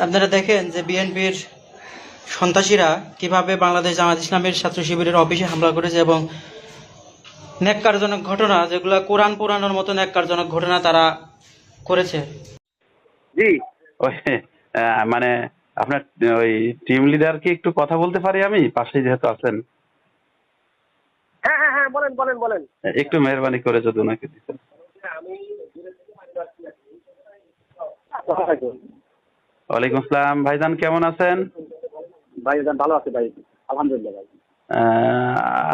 আপনারা দেখেন যে বিএনপির সন্ত্রাসীরা কীভাবে বাংলাদেশ জামাত ইসলামের ছাত্র শিবিরের অফিসে হামলা করেছে এবং ন্যাক্কারজনক ঘটনা যেগুলো কোরআন পুরানোর মতো ন্যাক্কারজনক ঘটনা তারা করেছে। জি। আহ, মানে আপনার ওই টিম লিডার কি একটু কথা বলতে পারি আমি? পাশেই যেহেতু আছেন। হ্যাঁ হ্যাঁ হ্যাঁ বলেন বলেন বলেন। একটু মেহরবানি করে যদি ওনাকে দিতেন। ওয়ালাইকুম আসসালাম। ভাইজান কেমন আছেন? ভাই ভালো আছে ভাই। আলহামদুলিল্লাহ ভাই।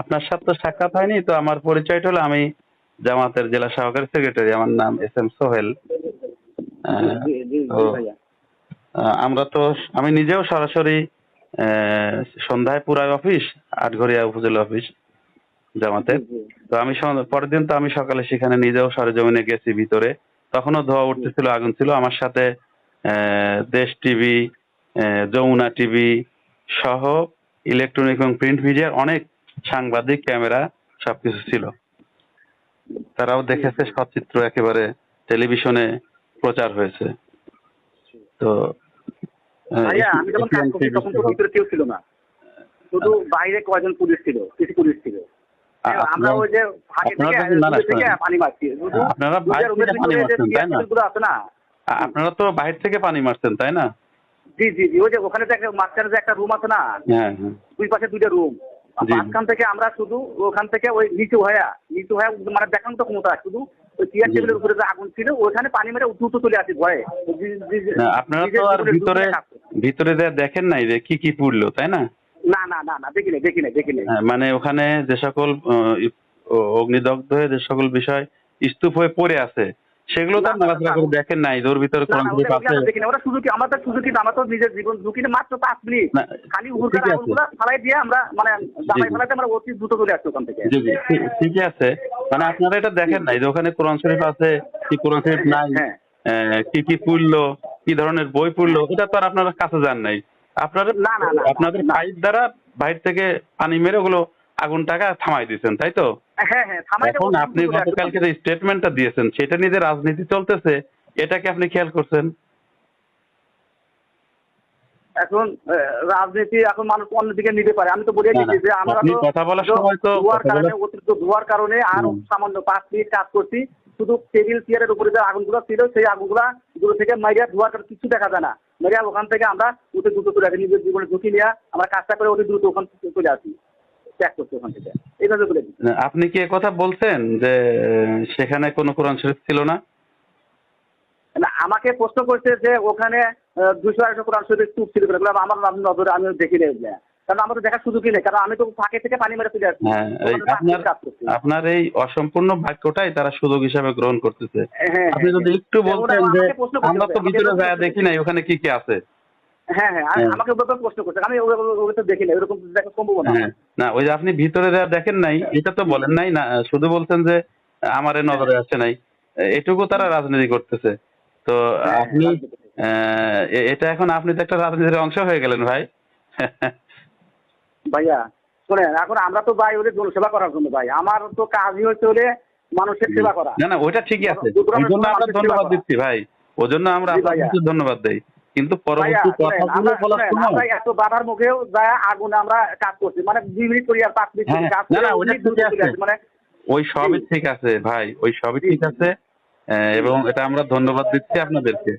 আপনার সাথে সাক্ষাৎ হয়নি তো আমার পরিচয়টা হলো আমি জামাতের জেলা সহকারী সেক্রেটারি। আমার নাম এস এম সোহেল। আমরা তো আমি নিজেও সরাসরি সন্ধ্যায় পুরাই অফিস আটঘরিয়া উপজেলা অফিস জামাতে। তো আমি পরের দিন তো আমি সকালে সেখানে নিজেও সরেজমিনে গেছি ভিতরে। তখনও ধোয়া উঠতেছিল আগুন ছিল। আমার সাথে দেশ টিভি যমুনা টিভি সহ ইলেকট্রনিক এবং প্রিন্ট মিডিয়ার অনেক সাংবাদিক ক্যামেরা সবকিছু ছিল। তারাও দেখেছে সচিত্র একেবারে টেলিভিশনে প্রচার হয়েছে। তো আমি যখন কাজ করছি তখন তো ভিতরে কেউ ছিল না। শুধু বাইরে কয়জন পুলিশ ছিল? কিছু পুলিশ ছিল। আমরা ওই যে। পানি মারছি। আপনারা বাইরে পানি মারছেন, তাই না? আপনারা তো বাহির থেকে পানি মারছেন তাই না? জি জি জি ওই যে ওখানে একটা মাঝখানে যে একটা রুম আছে না? হ্যাঁ হ্যাঁ। দুই পাশে দুইটা রুম। মাঝখান থেকে আমরা শুধু ওখান থেকে ওই নিচু হয়ে নিচু হয়ে মানে দেখানো তো ক্ষমতা শুধু ওই চেয়ার টেবিলের উপরে যে আগুন ছিল ওখানে পানি মেরে দ্রুত চলে আসি ভয়ে আপনারা তো আর ভিতরে। ভিতরে যে দেখেন নাই যে কি কি পুড়লো তাই না? না না না না দেখি নাই দেখি নাই দেখি নাই হ্যাঁ, মানে ওখানে যে সকল অগ্নিদগ্ধ হয়ে যে সকল বিষয় স্তূপ হয়ে পড়ে আছে সেগুলো তো না, না, নাড়াচাড়া না, করে দেখেন নাই ওর ভিতরে না, কোরআন শরীফ ওটা- ওটা আছে ওরা সুযোগ কি তো সুযোগ কি আমরা তো নিজের জীবন ঝুঁকি নিয়ে মাত্র পাঁচ মিনিট খালি উহুরকার আছে। আগুনগুলো ফালাই দিয়ে আমরা মানে জামাই জি। ফেলাতে আমরা অতি দ্রুত চলে আসছি ওখান থেকে ঠিকই আছে মানে আপনারা এটা দেখেন নাই যে ওখানে কোরআন শরীফ আছে কি কোরআন শরীফ নাই হ্যাঁ। কি কি পড়ল কি ধরনের বই পড়ল এটা তো আর আপনারা কাছে যান নাই আপনারা না, না, না, আপনাদের পাইপ দ্বারা বাইরে থেকে পানি মেরে ওগুলো আগুনটাকে থামাই দিয়েছেন তাই তো? হ্যাঁ হ্যাঁ এখন আপনি গতকালকে যে স্টেটমেন্টটা দিয়েছেন সেটা নিয়ে যে রাজনীতি চলতেছে এটাকে আপনি খেয়াল করছেন? এখন রাজনীতি এখন মানুষ অন্যদিকে নিতে পারে। আমি তো বলে দিচ্ছি যে আমরা তো কথা বলার সময় তো ধোয়ার কারণে অতিরিক্ত ধোয়ার কারণে আর সামান্য পাঁচ মিনিট কাজ করছি। শুধু টেবিল চেয়ারের উপরে যে আগুনগুলো ছিল সেই আগুনগুলা দূর থেকে মাইরিয়া ধোয়ার কারণে কিছু দেখা যায় না। মাইরিয়া ওখান থেকে আমরা অতি দ্রুত চলে আসি নিজের জীবনে ঝুঁকি নিয়ে আমরা কাজটা করে অতি দ্রুত ওখান থেকে চলে আসি ত্যাগ করছি ওখান থেকে। এইভাবে বলে আপনি কি কথা বলছেন যে সেখানে কোনো কোরআন শরীফ ছিল না? আমাকে প্রশ্ন করছে যে ওখানে দুশো আড়াইশো কোরআন শরীফ স্তূপ ছিল আমার নজরে আমি দেখি নাই। কারণ আমার তো দেখার সুযোগই নেই। কারণ আমি তো ফাঁকে থেকে পানি মেরে চলে আসছি। হ্যাঁ আপনার আপনার এই অসম্পূর্ণ বাক্যটাই তারা সুযোগ হিসাবে গ্রহণ করতেছে। হ্যাঁ, আপনি হ্যাঁ, যদি হ্যাঁ। একটু বলতেন যে আমরা তো ভিতরে যায় দেখি নাই ওখানে কি কি আছে? হ্যাঁ হ্যাঁ হ্যাঁ। আমাকে ওগুলো প্রশ্ন করছে আমি ওগুলো ওগুলো দেখি না এরকম দেখা সম্ভব না না ওই যে আপনি ভিতরে যা দেখেন নাই এটা তো বলেন নাই না শুধু বলছেন যে আমার নজরে আসছে নাই। এটুকু তারা রাজনীতি করতেছে। তো আপনি আহ, এটা এখন আপনি তো একটা রাজনীতির অংশ হয়ে গেলেন ভাই। ভাইয়া শোনেন এখন আমরা তো ভাই ওদের জনসেবা করার জন্য ভাই। আমার তো কাজই হচ্ছে ওদের মানুষের সেবা করা। না না ওইটা ঠিকই আছে। ওই জন্য আমরা ধন্যবাদ দিচ্ছি ভাই। ওই জন্য আমরা আপনাকে ধন্যবাদ দেই। কিন্তু পরবর্তী কথাগুলো আমরা বলার সময় আমরা এত বাধার মুখেও যায় আগুনে আমরা কাজ করছি। মানে মিনিট করি আর মিনিট করি হ্যাঁ, কাজ না, আছে। মানে ওই সবই ঠিক আছে ভাই ওই সবই ঠিক আছে। এবং এটা আমরা ধন্যবাদ দিচ্ছি আপনাদেরকে।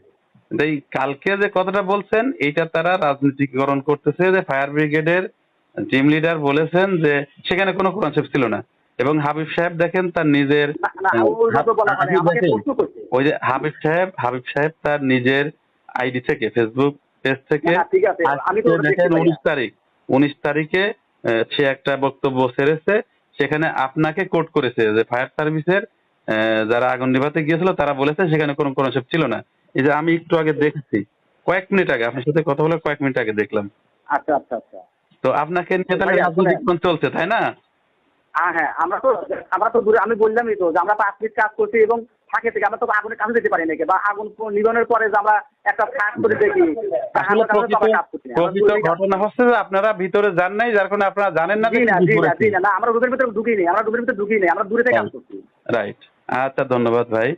এই কালকে যে কথাটা বলছেন এইটা তারা রাজনীতিকরণ করতেছে যে ফায়ার ব্রিগেডের টিম লিডার বলেছেন যে সেখানে কোনো কনসেপ্ট ছিল না। এবং হাবিব সাহেব দেখেন তার নিজের না, না, ওইভাবে বলা নাই, হাবিব আমাকে দেখেন, প্রশ্ন করছে। ওই যে হাবিব সাহেব হাবিব সাহেব তার নিজের আইডি থেকে ফেসবুক পেজ থেকে দেখেন উনিশ তারিখ উনিশ তারিখে সে একটা বক্তব্য ছেড়েছে সেখানে আপনাকে কোট করেছে যে ফায়ার সার্ভিসের যারা আগুন নিভাতে গিয়েছিল তারা বলেছে সেখানে কোনো কনসেপ্ট ছিল না। এই যে আমি একটু আগে দেখছি কয়েক মিনিট আগে আপনার সাথে কথা বলে কয়েক মিনিট আগে দেখলাম। আচ্ছা আচ্ছা আচ্ছা। তো আপনাকে নিয়ে তাহলে ভাইয়া, রাজনীতিক্ষণ চলছে তাই না? হ্যাঁ হ্যাঁ আমরা তো আমরা তো দূরে আমি বললামই তো যে আমরা পাঁচ মিনিট কাজ করছি এবং ফাঁকে থেকে আমরা তো আগুনের কাছে যেতে পারি নাকি? বা আগুন নিধনের পরে যে আমরা একটা ফাঁক করে দেখি কাছে তো প্রকৃত কাজ কাজ ঘটনা হচ্ছে যে আপনারা ভিতরে যান নাই যার কারণে আপনারা জানেন না না আমরা রুমের ভিতরে ঢুকি নেই আমরা রুমের ভিতরে ঢুকি নেই আমরা দূরে থেকে কাজ করছি। রাইট আচ্ছা ধন্যবাদ ভাই।